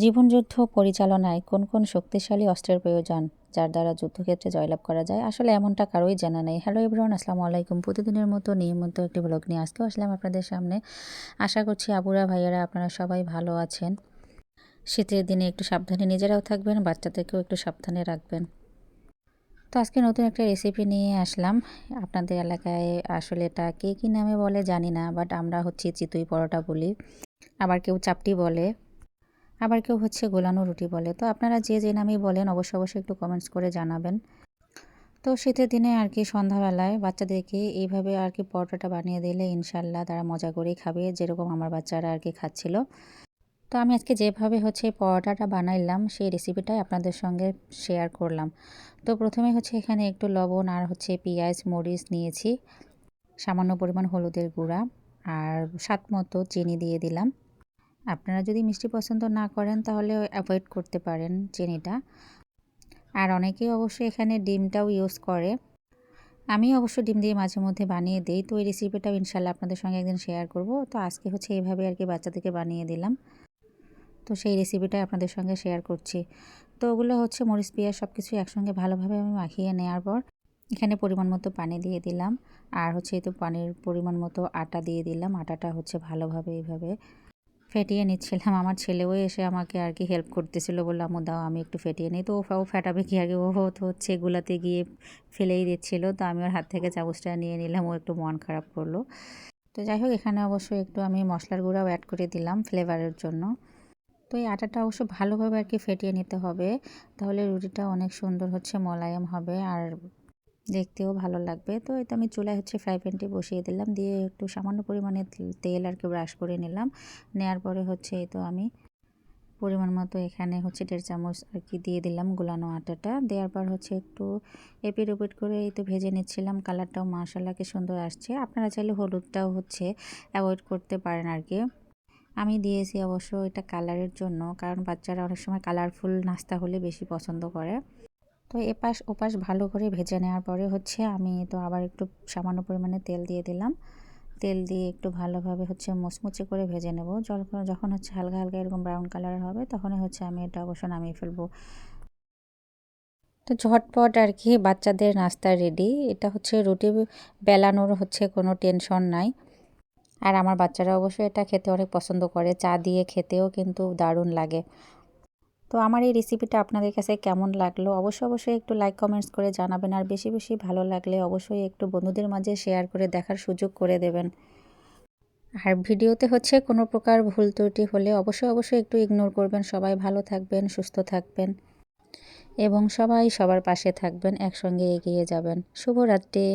জীবনযুদ্ধ পরিচালনায় কোন কোন শক্তিশালী অস্ত্রের প্রয়োজন, যার দ্বারা যুদ্ধক্ষেত্রে জয়লাভ করা যায়? আসলে এমনটা কারোই জানা নেই। হ্যালো এভরিওয়ান আসসালামু আলাইকুম। প্রতিদিনের মতো নিয়মিত একটি ব্লগ নিয়ে আজকেও আসলাম আপনাদের সামনে। আশা করছি আবুরা ভাইয়ারা আপনারা সবাই ভালো আছেন। শীতের দিনে একটু সাবধানে নিজেরাও থাকবেন, বাচ্চাদেরকেও একটু সাবধানে রাখবেন। তো আজকে নতুন একটা রেসিপি নিয়ে আসলাম। আপনাদের এলাকায় আসলে এটা কে কী নামে বলে জানি না বাট আমরা হচ্ছে চিতুই পরোটা বলি। আবার কেউ চাপটি বলে। আবার কেউ হচ্ছে গোলানো রুটি বলে। তো আপনারা যে যে নামেই বলেন, অবশ্যই অবশ্যই একটু কমেন্টস করে জানাবেন। তো শীতের দিনে আর কি সন্ধ্যাবেলায় বাচ্চাদেরকে এইভাবে আর কি পরোটাটা বানিয়ে দিলে ইনশাল্লাহ তারা মজা করেই খাবে, যেরকম আমার বাচ্চারা আর কি খাচ্ছিল। তো আমি আজকে যেভাবে হচ্ছে পরোটাটা বানাইলাম, সেই রেসিপিটাই আপনাদের সঙ্গে শেয়ার করলাম। তো প্রথমে হচ্ছে এখানে একটু লবণ আর হচ্ছে পেঁয়াজ, মরিচ নিয়েছি। সামান্য পরিমাণ হলুদের গুঁড়া আর স্বাদ মতো চিনি দিয়ে দিলাম। আপনারা যদি মিষ্টি পছন্দ না করেন তাহলে অ্যাভয়েড করতে পারেন চিনিটা। আর অনেকেই অবশ্যই এখানে ডিমটাও ইউজ করে। আমি অবশ্য ডিম দিয়ে মাঝে মধ্যে বানিয়ে দিই, তো এই রেসিপিটাও ইনশাল্লাহ আপনাদের সঙ্গে একদিন শেয়ার করব। তো আজকে হচ্ছে এইভাবে আর কি বাচ্চাদেরকে বানিয়ে দিলাম। তো সেই রেসিপিটা আপনাদের সঙ্গে শেয়ার করছি। তো ওগুলো হচ্ছে মরিচ, পেঁয়াজ সব কিছু একসঙ্গে ভালোভাবে আমি মাখিয়ে নেওয়ার পর এখানে পরিমাণ মতো পানি দিয়ে দিলাম। আর হচ্ছে এই তো পানির পরিমাণ মতো আটা দিয়ে দিলাম। আটাটা হচ্ছে ভালোভাবে এইভাবে ফেটিয়ে নিচ্ছিলাম। আমার ছেলেও এসে আমাকে আর কি হেল্প করতেছিল। বললাম ও দাও, আমি একটু ফেটিয়ে নিই। তো ও ফেটাবে কি আগে? ও তো হচ্ছে এগুলাতে গিয়ে ফেলেই দিচ্ছিল। তো আমি ওর হাত থেকে চামচটা নিয়ে নিলাম। ও একটু মন খারাপ করল। তো যাই হোক, এখানে অবশ্যই একটু আমি মশলার গুঁড়াও অ্যাড করে দিলাম ফ্লেভারের জন্য। তো এই আটাটা অবশ্য ভালোভাবে আর কি ফেটিয়ে নিতে হবে। তাহলে রুটিটা অনেক সুন্দর হচ্ছে, মোলায়েম হবে। আর দেখতেও ভালো লাগবে। তো এটা আমি চুলায় হচ্ছে ফ্রাই প্যানটি বসিয়ে দিলাম। দিয়ে একটু সামান্য পরিমাণে তেল আর কি ব্রাশ করে নিলাম। নেওয়ার পরে হচ্ছে এই তো আমি পরিমাণ মতো এখানে হচ্ছে দেড় চামচ আর কি দিয়ে দিলাম গুলানো আটাটা। দেওয়ার পর হচ্ছে একটু এপিট ওপিট করে এই তো ভেজে নিচ্ছিলাম। কালারটাও মাশাল্লাহকে সুন্দর আসছে। আপনারা চাইলে হলুদটাও হচ্ছে অ্যাভয়েড করতে পারেন আর কি। আমি দিয়েছি অবশ্য এটা কালারের জন্য। কারণ বাচ্চারা অনেক সময় কালারফুল নাস্তা হলে বেশি পছন্দ করে। তো এপাশ ওপাশ ভালো করে ভেজে নেওয়ার পরে হচ্ছে আমি তো আবার একটু সামান্য পরিমাণে তেল দিয়ে দিলাম। তেল দিয়ে একটু ভালোভাবে হচ্ছে মুচমুচে করে ভেজে নেব। যখন হচ্ছে হালকা হালকা এরকম ব্রাউন কালার হবে তখনই হচ্ছে আমি এটা অবশ্য নামিয়ে ফেলব। তো ঝটপট আর কি বাচ্চাদের নাস্তা রেডি এটা হচ্ছে রুটি বেলানোর হচ্ছে কোনো টেনশন নাই। আর আমার বাচ্চারা অবশ্যই এটা খেতে অনেক পছন্দ করে। চা দিয়ে খেতেও কিন্তু দারুণ লাগে। তো আমার এই রেসিপিটা আপনাদের কাছে কেমন লাগল? অবশ্যই অবশ্যই একটু লাইক কমেন্টস করে জানাবেন। আর বেশি বেশি ভালো লাগলে অবশ্যই একটু বন্ধুদের মাঝে শেয়ার করে দেখার সুযোগ করে দেবেন। আর ভিডিওতে হচ্ছে কোনো প্রকার ভুল ত্রুটি হলে অবশ্যই অবশ্যই একটু ইগনোর করবেন। সবাই ভালো থাকবেন, সুস্থ থাকবেন এবং সবাই সবার পাশে থাকবেন, একসঙ্গে এগিয়ে যাবেন। শুভরাত্রি।